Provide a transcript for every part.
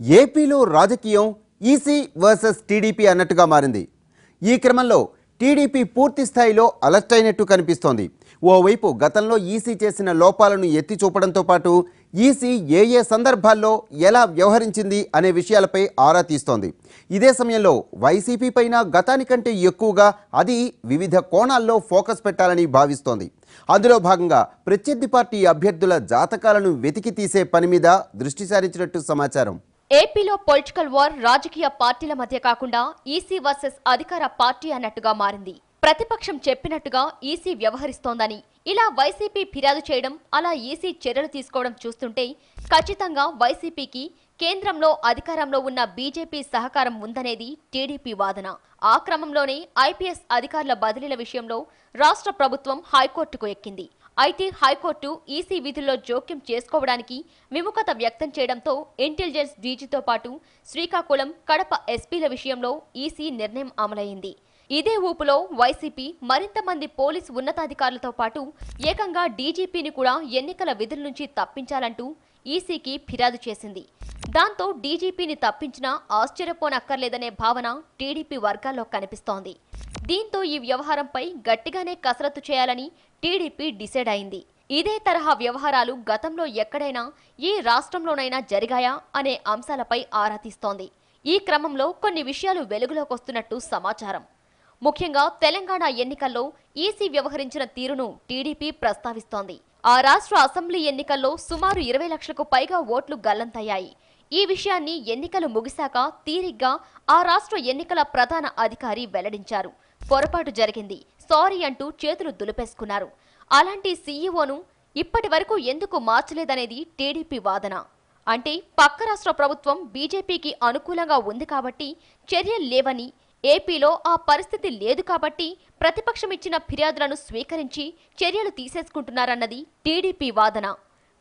ఏపీలో రాజకీయం EC versus TDP అన్నట్టుగా మారింది. ఈ క్రమంలో టీడీపీ పూర్తి స్థాయిలో అలర్ట్ అయినట్టు కనిపిస్తోంది. ఓవైపు గతంలో ఈసీ చేసిన లోపాలను ఎత్తి చూపడంతో పాటు ఈసీ ఏ ఏ సందర్భాల్లో ఎలా వ్యవహరించింది అనే విషయాలపై ఆరా తీస్తోంది. ఇదే సమయంలో వైసీపీ పైన గతానికంటే ఎక్కువగా అది వివిధ కోణాల్లో ఫోకస్ పెట్టాలని భావిస్తోంది. అందులో భాగంగా ప్రత్యర్థి పార్టీ అభ్యర్థుల జాతకాలను వెతికి తీసే పని మీద దృష్టి సారించినట్టు సమాచారం. ఏపీలో పొలిటికల్ వార్ రాజకీయ పార్టీల మధ్య కాకుండా ఈసీ వర్సెస్ అధికార పార్టీ అన్నట్టుగా మారింది. ప్రతిపక్షం చెప్పినట్టుగా ఈసీ వ్యవహరిస్తోందని ఇలా వైసీపీ ఫిర్యాదు చేయడం అలా ఈసీ చర్యలు తీసుకోవడం చూస్తుంటే ఖచ్చితంగా వైసీపీకి కేంద్రంలో అధికారంలో ఉన్న బీజేపీ సహకారం ఉందనేది టీడీపీ వాదన. ఆ క్రమంలోనే ఐపీఎస్ అధికారుల బదిలీల విషయంలో రాష్ట్ర ప్రభుత్వం హైకోర్టుకు ఎక్కింది. అయితే హైకోర్టు ఈసీ విధుల్లో జోక్యం చేసుకోవడానికి విముఖత వ్యక్తం చేయడంతో ఇంటెలిజెన్స్ డీజీతో పాటు శ్రీకాకుళం కడప ఎస్పీల విషయంలో ఈసీ నిర్ణయం అమలైంది. ఇదే ఊపులో వైసీపీ మరింత మంది పోలీసు ఉన్నతాధికారులతో పాటు ఏకంగా డీజీపీని కూడా ఎన్నికల విధుల నుంచి తప్పించాలంటూ ఈసీకి ఫిర్యాదు చేసింది. దాంతో డీజీపీని తప్పించినా ఆశ్చర్యపోనక్కర్లేదనే భావన టీడీపీ వర్గాల్లో కనిపిస్తోంది. దీంతో ఈ వ్యవహారంపై గట్టిగానే కసరత్తు చేయాలని టీడీపీ డిసైడ్ అయింది. ఇదే తరహా వ్యవహారాలు గతంలో ఎక్కడైనా ఏ రాష్ట్రంలోనైనా జరిగాయా అనే అంశాలపై ఆరా తీస్తోంది. ఈ క్రమంలో కొన్ని విషయాలు వెలుగులోకొస్తున్నట్టు సమాచారం. ముఖ్యంగా తెలంగాణ ఎన్నికల్లో ఈసీ వ్యవహరించిన తీరును టీడీపీ ప్రస్తావిస్తోంది. ఆ రాష్ట్ర అసెంబ్లీ ఎన్నికల్లో సుమారు ఇరవై లక్షలకు పైగా ఓట్లు గల్లంతయ్యాయి. ఈ విషయాన్ని ఎన్నికలు ముగిశాక తీరిగ్గా ఆ రాష్ట్ర ఎన్నికల ప్రధాన అధికారి వెల్లడించారు. పొరపాటు జరిగింది. సారీ అంటూ చేతులు దులిపేసుకున్నారు. అలాంటి సీఈఓను ఇప్పటి వరకు ఎందుకు మార్చలేదనేది టీడీపీ వాదన. అంటే పక్క రాష్ట్ర ప్రభుత్వం బీజేపీకి అనుకూలంగా ఉంది కాబట్టి చర్యలు లేవని ఏపీలో ఆ పరిస్థితి లేదు కాబట్టి ప్రతిపక్షం ఇచ్చిన ఫిర్యాదులను స్వీకరించి చర్యలు తీసేసుకుంటున్నారన్నది టీడీపీ వాదన.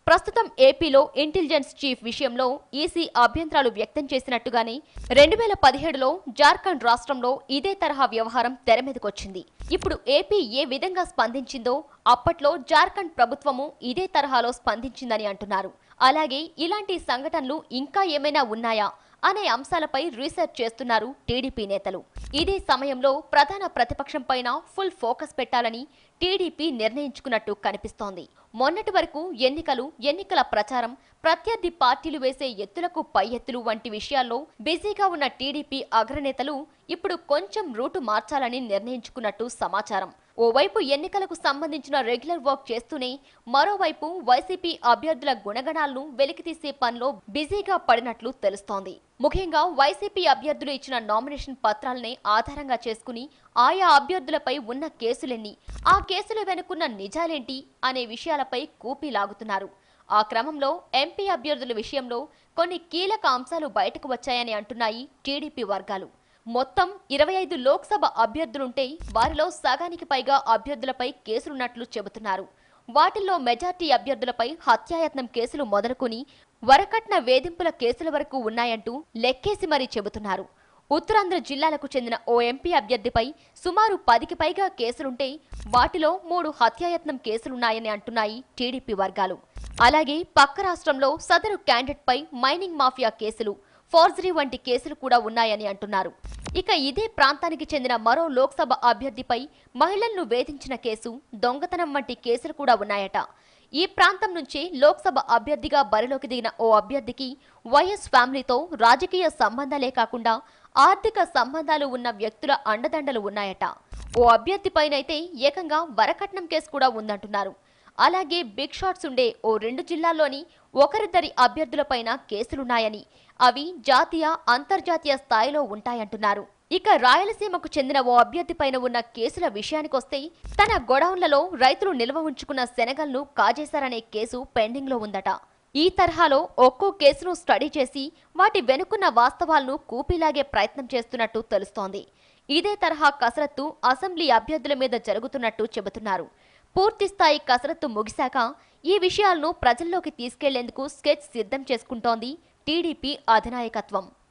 ప్రస్తుతం ఏపీలో ఇంటెలిజెన్స్ చీఫ్ విషయంలో ఈసీ అభ్యంతరాలు వ్యక్తం చేసినట్టుగానే రెండు వేల పదిహేడులో జార్ఖండ్ రాష్ట్రంలో ఇదే తరహా వ్యవహారం తెరమీదకొచ్చింది ఇప్పుడు ఏపీ ఏ విధంగా స్పందించిందో అప్పట్లో జార్ఖండ్ ప్రభుత్వము ఇదే తరహాలో స్పందించిందని అంటున్నారు. అలాగే ఇలాంటి సంఘటనలు ఇంకా ఏమైనా ఉన్నాయా? అనే అంశాలపై రీసెర్చ్ చేస్తున్నారు టీడీపీ నేతలు. ఇదే సమయంలో ప్రధాన ప్రతిపక్షం పైన ఫుల్ ఫోకస్ పెట్టాలని టీడీపీ నిర్ణయించుకున్నట్టు కనిపిస్తోంది. మొన్నటి వరకు ఎన్నికలు ఎన్నికల ప్రచారం ప్రత్యర్థి పార్టీలు వేసే ఎత్తులకు పై ఎత్తులు వంటి విషయాల్లో బిజీగా ఉన్న టీడీపీ అగ్రనేతలు ఇప్పుడు కొంచెం రూటు మార్చాలని నిర్ణయించుకున్నట్టు సమాచారం. ఓవైపు ఎన్నికలకు సంబంధించిన రెగ్యులర్ వర్క్ చేస్తూనే మరోవైపు వైసీపీ అభ్యర్థుల గుణగణాలను వెలికితీసే పనిలో బిజీగా పడినట్లు తెలుస్తోంది. ముఖ్యంగా వైసీపీ అభ్యర్థులు ఇచ్చిన నామినేషన్ పత్రాలనే ఆధారంగా చేసుకుని ఆయా అభ్యర్థులపై ఉన్న కేసులెన్ని ఆ కేసుల వెనుకున్న నిజాలేంటి అనే విషయాలపై కూపీ లాగుతున్నారు. ఆ క్రమంలో ఎంపీ అభ్యర్థుల విషయంలో కొన్ని కీలక అంశాలు బయటకు వచ్చాయని అంటున్నాయి టీడీపీ వర్గాలు. మొత్తం ఇరవై ఐదు లోక్సభ అభ్యర్థులుంటే వారిలో సగానికి పైగా అభ్యర్థులపై కేసులున్నట్లు చెబుతున్నారు. వాటిల్లో మెజార్టీ అభ్యర్థులపై హత్యాయత్నం కేసులు మొదలుకొని వరకట్న వేధింపుల కేసుల వరకు ఉన్నాయంటూ లెక్కేసి మరీ చెబుతున్నారు. ఉత్తరాంధ్ర జిల్లాలకు చెందిన ఓ ఎంపీ అభ్యర్థిపై సుమారు పదికి పైగా కేసులుంటే వాటిలో మూడు హత్యాయత్నం కేసులున్నాయని అంటున్నాయి టీడీపీ వర్గాలు. అలాగే పక్క రాష్ట్రంలో సదరు క్యాండిడేట్పై మైనింగ్ మాఫియా కేసులు ఫోర్జరీ వంటి కేసులు కూడా ఉన్నాయని అంటున్నారు. ఇక ఇదే ప్రాంతానికి చెందిన మరో లోక్సభ అభ్యర్థిపై మహిళలను వేధించిన కేసు దొంగతనం వంటి కేసులు కూడా ఉన్నాయట. ఈ ప్రాంతం నుంచి లోక్సభ అభ్యర్థిగా బరిలోకి దిగిన ఓ అభ్యర్థికి వైఎస్ ఫ్యామిలీతో రాజకీయ సంబంధాలే కాకుండా ఆర్థిక సంబంధాలు ఉన్న వ్యక్తుల అండదండలు ఉన్నాయట. ఓ అభ్యర్థిపైనైతే ఏకంగా వరకట్నం కేసు కూడా ఉందంటున్నారు. అలాగే బిగ్ షాట్స్ ఉండే ఓ రెండు జిల్లాల్లోని ఒకరిద్దరి అభ్యర్థులపైన కేసులున్నాయని అవి జాతీయ అంతర్జాతీయ స్థాయిలో ఉంటాయంటున్నారు. ఇక రాయలసీమకు చెందిన ఓ అభ్యర్థిపైన ఉన్న కేసుల విషయానికొస్తే తన గొడౌన్లలో రైతులు నిల్వ ఉంచుకున్న శనగలను కాజేశారనే కేసు పెండింగ్లో ఉందట. ఈ తరహాలో ఒక్కో కేసును స్టడీ చేసి వాటి వెనుకున్న వాస్తవాలను కూపీలాగే ప్రయత్నం చేస్తున్నట్టు తెలుస్తోంది. ఇదే తరహా కసరత్తు అసెంబ్లీ అభ్యర్థుల మీద జరుగుతున్నట్టు చెబుతున్నారు. పూర్తిస్థాయి కసరత్తు ముగిశాక ఈ విషయాలను ప్రజల్లోకి తీసుకెళ్ళేందుకు స్కెచ్ సిద్ధం చేసుకుంటోంది టీడీపీ అధినాయకత్వం.